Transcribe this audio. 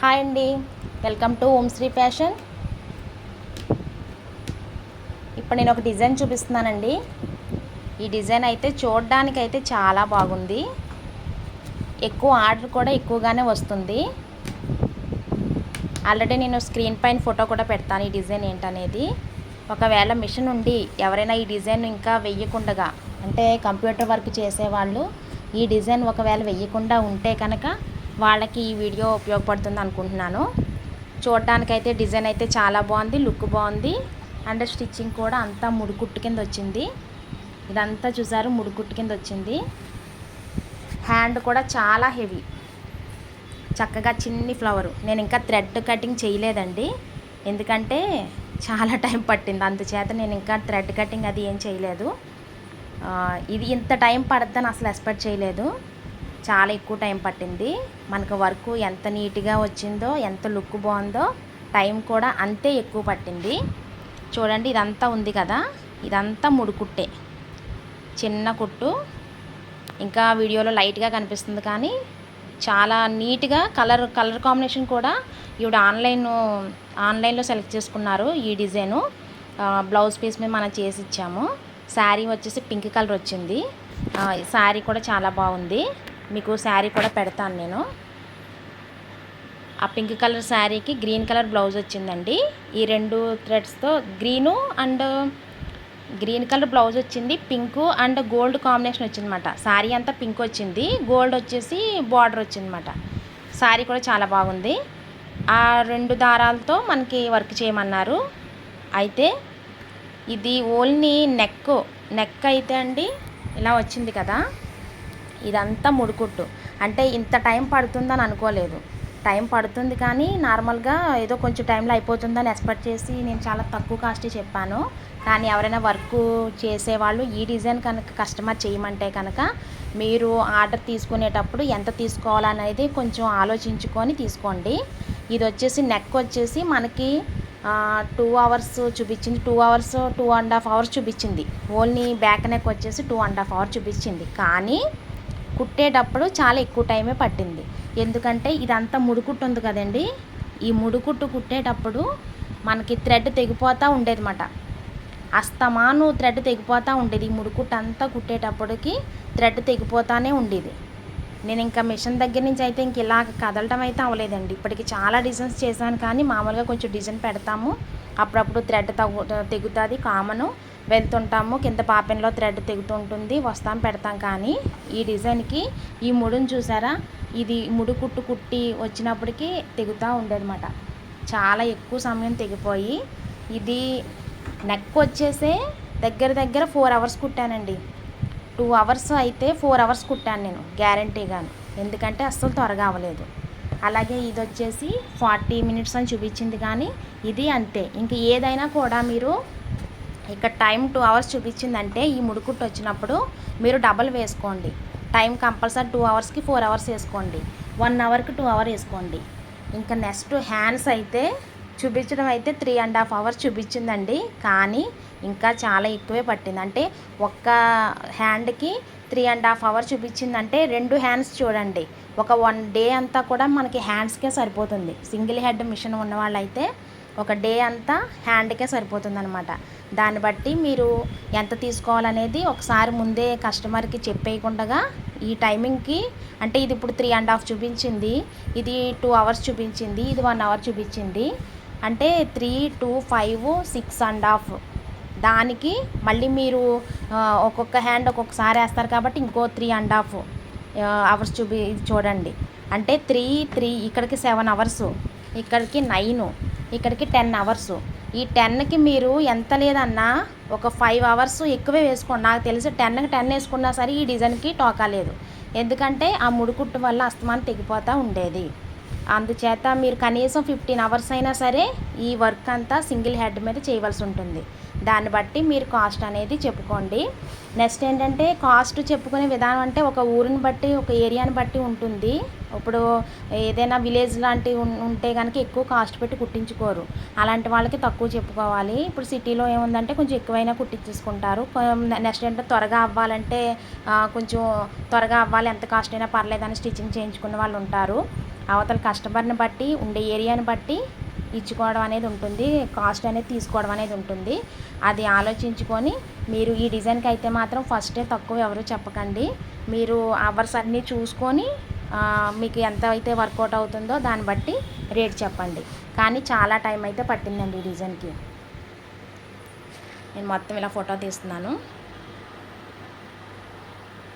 Hi అండి. Welcome to Om Shri fashion. ఇప్పుడు నేను ఒక డిజైన్ చూపిస్తున్నానండి. ఈ డిజైన్ అయితే చూడడానికి అయితే చాలా బాగుంది. ఎక్కువ ఆర్డర్ కూడా ఎక్కువగానే వస్తుంది. ఆల్రెడీ నేను స్క్రీన్ పైన ఫోటో కూడా పెడతాను ఈ డిజైన్ ఏంటనేది. ఒకవేళ మిషన్ ఉండి ఎవరైనా ఈ డిజైన్ ఇంకా వెయ్యకుండగా అంటే కంప్యూటర్ వర్క్ చేసేవాళ్ళు ఈ డిజైన్ ఒకవేళ వెయ్యకుండా ఉంటే కనుక వాళ్ళకి ఈ వీడియో ఉపయోగపడుతుంది అనుకుంటున్నాను. చూడటానికైతే డిజైన్ అయితే చాలా బాగుంది లుక్ బాగుంది. అండ్ స్టిచ్చింగ్ కూడా అంతా ముడికుట్టు కింద వచ్చింది. ఇదంతా చూసారు ముడికుట్టు కింద వచ్చింది. హ్యాండ్ కూడా చాలా హెవీ. చక్కగా చిన్ని ఫ్లవరు. నేను ఇంకా థ్రెడ్ కటింగ్ చేయలేదండి. ఎందుకంటే చాలా టైం పట్టింది. అందుచేత నేను ఇంకా థ్రెడ్ కటింగ్ అది ఏం చేయలేదు. ఇది ఇంత టైం పడుతుందని అసలు ఎక్స్పెక్ట్ చేయలేదు. చాలా ఎక్కువ టైం పట్టింది. మనకు వర్క్ ఎంత నీట్గా వచ్చిందో ఎంత లుక్ బాగుందో టైం కూడా అంతే ఎక్కువ పట్టింది. చూడండి ఇదంతా ఉంది కదా? ఇదంతా ముడుకుట్టే చిన్న కుట్టు. ఇంకా వీడియోలో లైట్గా కనిపిస్తుంది కానీ చాలా నీట్గా కలర్ కలర్ కాంబినేషన్ కూడా ఈవిడ ఆన్లైన్ ఆన్లైన్లో సెలెక్ట్ చేసుకున్నారు ఈ డిజైను. బ్లౌజ్ పీస్ మీద మనం చేసి ఇచ్చాము. శారీ వచ్చేసి పింక్ కలర్ వచ్చింది. శారీ కూడా చాలా బాగుంది. మీకు శారీ కూడా పెడతాను నేను. ఆ పింక్ కలర్ శారీకి గ్రీన్ కలర్ బ్లౌజ్ వచ్చిందండి. ఈ రెండు థ్రెడ్స్తో green and green colour blouse వచ్చింది పింక్ అండ్ గోల్డ్ కాంబినేషన్ వచ్చిందన్నమాట. శారీ అంతా పింక్ వచ్చింది గోల్డ్ వచ్చేసి బార్డర్ వచ్చిందన్నమాట. శారీ కూడా చాలా బాగుంది. ఆ రెండు దారాలతో మనకి వర్క్ చేయమన్నారు. అయితే ఇది ఓన్లీ నెక్ నెక్ అయితే అండి ఇలా వచ్చింది కదా. ఇదంతా ముడుకుట్టు. అంటే ఇంత టైం పడుతుందని అనుకోలేదు. టైం పడుతుంది కానీ నార్మల్గా ఏదో కొంచెం టైంలో అయిపోతుందని ఎక్స్పెక్ట్ చేసి నేను చాలా తక్కువ కాస్ట్ చెప్పాను. కానీ ఎవరైనా వర్క్ చేసేవాళ్ళు ఈ డిజైన్ కనుక కస్టమర్ చేయమంటే కనుక మీరు ఆర్డర్ తీసుకునేటప్పుడు ఎంత తీసుకోవాలనేది కొంచెం ఆలోచించుకొని తీసుకోండి. ఇది వచ్చేసి నెక్ వచ్చేసి మనకి టూ అవర్స్ చూపించింది. Two hours two and half hours చూపించింది. ఓన్లీ బ్యాక్ నెక్ వచ్చేసి టూ అండ్ హాఫ్ అవర్ చూపించింది. కానీ కుట్టేటప్పుడు చాలా ఎక్కువ టైమే పట్టింది. ఎందుకంటే ఇదంతా ముడుకుట్టు ఉంది కదండి. ఈ ముడుకుట్టు కుట్టేటప్పుడు మనకి థ్రెడ్ తెగిపోతూ ఉండేదన్నమాట. అస్తమాను థ్రెడ్ తెగిపోతూ ఉండేది. ఈ ముడుకుట్టు అంతా కుట్టేటప్పటికి థ్రెడ్ తెగిపోతానే ఉండేది. నేను ఇంకా మిషన్ దగ్గర నుంచి అయితే ఇంక ఇలా కదలటం అయితే అవ్వలేదండి. ఇప్పటికి చాలా డిజైన్స్ చేశాను కానీ మామూలుగా కొంచెం డిజైన్ పెడతాము. అప్పుడప్పుడు థ్రెడ్ తగ్గు తెగుతుంది కామను. వెళ్తుంటాము కింద పాపెన్లో థ్రెడ్ తెగుతుంటుంది వస్తాం పెడతాం. కానీ ఈ డిజైన్కి ఈ ముడుని చూసారా? ఇది ముడు కుట్టు కుట్టి వచ్చినప్పటికీ తెగుతూ ఉండేదన్నమాట. చాలా ఎక్కువ సమయం తెగిపోయి ఇది నెక్ వచ్చేసే దగ్గర దగ్గర ఫోర్ అవర్స్ కుట్టానండి. టూ అవర్స్ అయితే ఫోర్ అవర్స్ కుట్టాను నేను గ్యారంటీగాను ఎందుకంటే అస్సలు త్వరగా అవ్వలేదు. అలాగే ఇది వచ్చేసి ఫార్టీ మినిట్స్ అని చూపించింది కానీ ఇది అంతే. ఇంక ఏదైనా కూడా మీరు ఇక్కడ టైం టూ అవర్స్ చూపించిందంటే ఈ ముడుకుట్టు వచ్చినప్పుడు మీరు డబల్ వేసుకోండి. టైం కంపల్సరీ టూ అవర్స్కి ఫోర్ అవర్స్ వేసుకోండి. వన్ అవర్కి టూ అవర్ వేసుకోండి. ఇంకా నెక్స్ట్ హ్యాండ్స్ అయితే చూపించడం అయితే త్రీ అండ్ హాఫ్ అవర్స్ చూపించిందండి. కానీ ఇంకా చాలా ఎక్కువే పట్టింది. అంటే ఒక్క హ్యాండ్కి త్రీ అండ్ హాఫ్ అవర్ చూపించిందంటే రెండు హ్యాండ్స్ చూడండి. ఒక వన్ డే అంతా కూడా మనకి హ్యాండ్స్కే సరిపోతుంది. సింగిల్ హెడ్ మిషన్ ఉన్న వాళ్ళైతే ఒక డే అంతా హ్యాండ్కే సరిపోతుంది అనమాట దాన్ని బట్టి మీరు ఎంత తీసుకోవాలనేది ఒకసారి ముందే కస్టమర్కి చెప్పేయకుండా ఈ టైమింగ్కి అంటే ఇది ఇప్పుడు త్రీ అండ్ హాఫ్ చూపించింది ఇది టూ అవర్స్ చూపించింది ఇది వన్ అవర్ చూపించింది. అంటే three two five six and half. దానికి మళ్ళీ మీరు ఒక్కొక్క హ్యాండ్ ఒక్కొక్కసారి వేస్తారు కాబట్టి ఇంకో త్రీ అండ్ హాఫ్ అవర్స్ చూపి చూడండి. అంటే త్రీ త్రీ ఇక్కడికి సెవెన్ అవర్స్ ఇక్కడికి నైను ఇక్కడికి టెన్ అవర్స్. ఈ టెన్కి మీరు ఎంత లేదన్నా ఒక ఫైవ్ అవర్స్ ఎక్కువే వేసుకోండి. నాకు తెలిసి టెన్కి టెన్ వేసుకున్నా సరే ఈ డిజైన్కి టోకా లేదు. ఎందుకంటే ఆ ముడుకుట్టు వల్ల అస్తమానం తెగిపోతూ ఉండేది. అందుచేత మీరు కనీసం ఫిఫ్టీన్ అవర్స్ అయినా సరే ఈ వర్క్ అంతా సింగిల్ హెడ్ మీద చేయవలసి ఉంటుంది. దాన్ని బట్టి మీరు కాస్ట్ అనేది చెప్పుకోండి. నెక్స్ట్ ఏంటంటే కాస్ట్ చెప్పుకునే విధానం అంటే ఒక ఊరిని బట్టి ఒక ఏరియాని బట్టి ఉంటుంది. ఇప్పుడు ఏదైనా విలేజ్ లాంటివి ఉంటే కనుక ఎక్కువ కాస్ట్ పెట్టి కుట్టించుకోరు. అలాంటి వాళ్ళకి తక్కువ చెప్పుకోవాలి. ఇప్పుడు సిటీలో ఏముందంటే కొంచెం ఎక్కువైనా కుట్టించేసుకుంటారు. నెక్స్ట్ ఏంటంటే త్వరగా అవ్వాలంటే కొంచెం త్వరగా అవ్వాలి. ఎంత కాస్ట్ అయినా పర్లేదని స్టిచ్చింగ్ చేయించుకునే వాళ్ళు ఉంటారు. అవతల కస్టమర్ని బట్టి ఉండే ఏరియాని బట్టి ఇచ్చుకోవడం అనేది ఉంటుంది కాస్ట్ అనేది తీసుకోవడం అనేది ఉంటుంది. అది ఆలోచించుకొని మీరు ఈ డిజైన్కి అయితే మాత్రం ఫస్టే తక్కువ ఎవరు చెప్పకండి. మీరు అవర్స్ అన్నీ చూసుకొని మీకు ఎంత అయితే వర్కౌట్ అవుతుందో దాన్ని బట్టి రేట్ చెప్పండి. కానీ చాలా టైం అయితే పట్టిందండి ఈ డిజైన్కి. నేను మొత్తం ఇలా ఫోటో తీస్తున్నాను.